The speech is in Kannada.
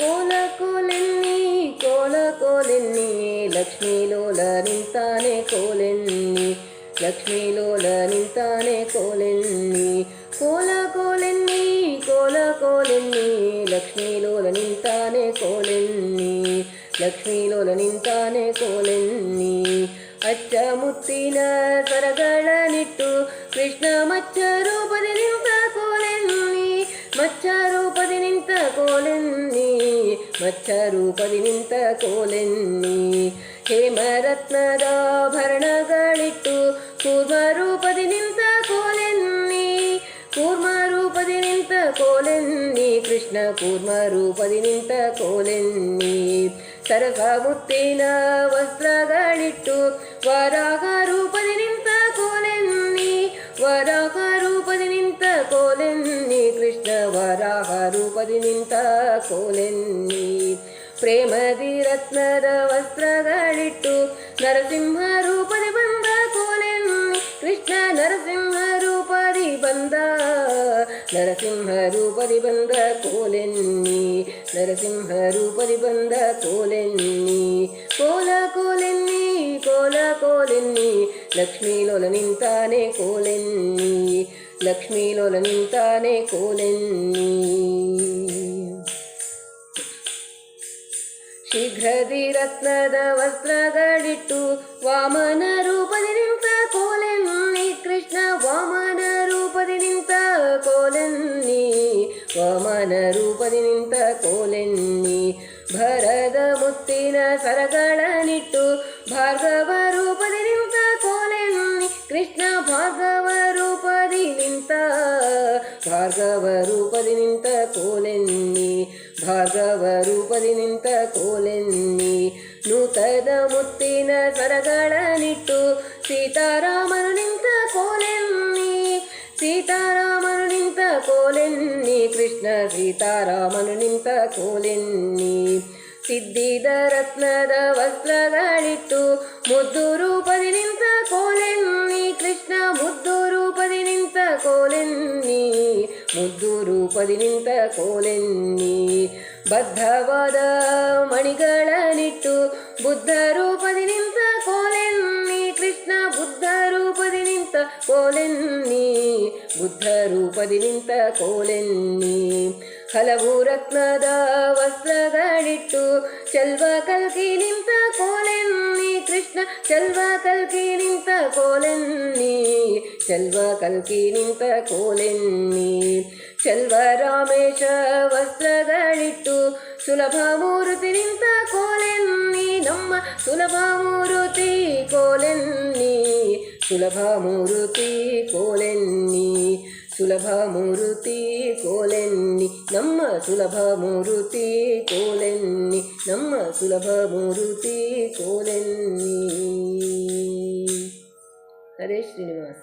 ಕೋಲ ಕೋಲೆನ್ನಿ ಕೋಲ ಕೋಲೆನ್ನಿ ಲಕ್ಷ್ಮೀ ಲೋಲ ನಿಂತಾನೆ ಕೋಲೆನ್ನಿ ಲಕ್ಷ್ಮೀ ಲೋಲ ನಿಂತಾನೆ ಕೋಲೆನ್ನಿ ಕೋಲ ಕೋಲೆನ್ನಿ ಕೋಲ ಕೋಲೆನ್ನಿ ಲಕ್ಷ್ಮೀ ಲೋಲ ನಿಂತಾನೆ ಕೋಲೆನ್ನಿ ಲಕ್ಷ್ಮೀ ಲೋಲ ನಿಂತಾನೆ ಕೋಲೆನ್ನಿ ಅಚ್ಚ ಮುತ್ತಿನ ಸರಗಳನಿಟ್ಟು ಕೃಷ್ಣ ಮಚ್ಚ ರೂಪದಿ ನಿಂತ ಕೋಲೆನ್ನಿ ಮಚ್ಚ ರೂಪದಿ ನಿಂತ ಕೋಲೆನ್ನಿ ಮಚ್ಚ ರೂಪದಿ ನಿಂತ ಕೋಲೆನ್ನಿ. ಹೇಮರತ್ನದ ಭರಣಗಳಿಟ್ಟು ಕೂರ್ಮ ರೂಪದಿ ನಿಂತ ಕೋಲೆನ್ನಿ. ಕೂರ್ಮ ರೂಪದಿ ನಿಂತ ಕೋಲೆನ್ನಿ. ಕೃಷ್ಣ ಕೂರ್ಮ ರೂಪದಿ ನಿಂತ ಕೋಲೆನ್ನಿ. ಸರಸ ಮುತ್ತಿನ ವಸ್ತ್ರಗಳಿಟ್ಟು ವರಾಹ ಕೃಷ್ಣ ವರಾಹ ರೂಪದಿ ನಿಂತ ಕೋಲೆನ್ನಿ. ಪ್ರೇಮದಿ ರತ್ನದ ವಸ್ತ್ರಗಳಿಟ್ಟು ನರಸಿಂಹ ರೂಪದಿ ಬಂದ ಕೋಲೆನ್ನಿ. ಕೃಷ್ಣ ನರಸಿಂಹ ರೂಪದಿ ಬಂದ ನರಸಿಂಹ ರೂಪದಿ ಬಂದ ಕೋಲೆನ್ನಿ. ನರಸಿಂಹ ರೂಪದಿ ಬಂದ ಕೋಲೆನ್ನಿ. ಕೋಲ ಕೋಲೆನ್ನಿ ಕೋಲ ಕೋಲೆನ್ನಿ. ಲಕ್ಷ್ಮೀ ಲೋಲ ನಿಂತಾನೆ ಕೋಲೆನ್ನಿ. ನಿಂತಾನೆ ಕೋಲೆನ್ನಿ. ಶೀಘ್ರದಿ ರತ್ನದ ವಸ್ತ್ರಗಳಿಟ್ಟು ವಾಮನ ರೂಪದಿ ನಿಂತ ಕೋಲೆನ್ನಿ. ಕೃಷ್ಣ ವಾಮನ ರೂಪದಿ ನಿಂತ ಕೋಲೆನ್ನಿ. ವಾಮನ ರೂಪದಿ ನಿಂತ ಕೋಲೆನ್ನಿ. ಭರದ ಮುತ್ತಿನ ಸರಗಳನಿಟ್ಟು ಭಾರ್ಗವ ಭಾರ್ಗವ ರೂಪದಿ ನಿಂತ ಕೋಲೆನ್ನಿ ಭಾರ್ಗವ ರೂಪದಿ ನಿಂತ ಕೋಲೆನ್ನಿ ನೂತನ ಮುತ್ತಿನ ಸರಗಳನಿಟ್ಟು ಸೀತಾರಾಮನು ನಿಂತ ಕೋಲೆನ್ನಿ ಸೀತಾರಾಮನು ನಿಂತ ಕೋಲೆನ್ನಿ ಕೃಷ್ಣ ಸೀತಾರಾಮನು ನಿಂತ ಕೋಲೆನ್ನಿ ಸಿದ್ಧಿದ ರತ್ನದ ವಸ್ತ್ರಗಳಿಟ್ಟು ಮುದ್ದು ರೂಪದಿ ನಿಂತ ಮುದ್ದು ರೂಪದಿ ನಿಂತ ಕೋಲೆನ್ನಿ. ಬದ್ಧವಾದ ಮಣಿಗಳನಿಟ್ಟು ಬುದ್ಧ ರೂಪದಿ ನಿಂತ ಕೋಲೆನ್ನಿ. ಕೃಷ್ಣ ಬುದ್ಧ ರೂಪದಿ ನಿಂತ ಕೋಲೆನ್ನಿ. ಬುದ್ಧ ರೂಪದಿ ನಿಂತ ಕೋಲೆನ್ನಿ. ಹಲವು ರತ್ನದ ವಸ್ತ್ರಗಳಿಟ್ಟು ಚೆಲ್ವ ಕಲ್ಕಿ ನಿಂತ ಕೋಲೆನ್ನಿ. ಕೃಷ್ಣ ಚೆಲ್ವ ಕಲ್ಕಿ ನಿಂತ ಕೋಲೆನ್ನಿ ಚೆಲ್ವ ಕಲ್ಕಿ ನಿಂತ ಕೋಲೆನ್ನಿ ಚೆಲ್ವ ರಾಮೇಶ ವಸ್ತ್ರಗಳಿಟ್ಟು ಸುಲಭ ಮೂರುತಿ ನಿಂತ ಕೋಲೆನ್ನಿ ನಮ್ಮ ಸುಲಭ ಮೂರುತಿ ಕೋಲೆನ್ನಿ ಸುಲಭ ಮೂರುತಿ ಕೋಲೆನ್ನಿ ಸುಲಭ ಮೂರುತಿ ಕೋಲೆನ್ನಿ ನಮ್ಮ ಸುಲಭ ಮೂರುತಿ ಕೋಲೆನ್ನಿ ನಮ್ಮ ಸುಲಭ ಮೂರುತಿ ಕೋಲೆನ್ನಿ జయ శ్రీనివాస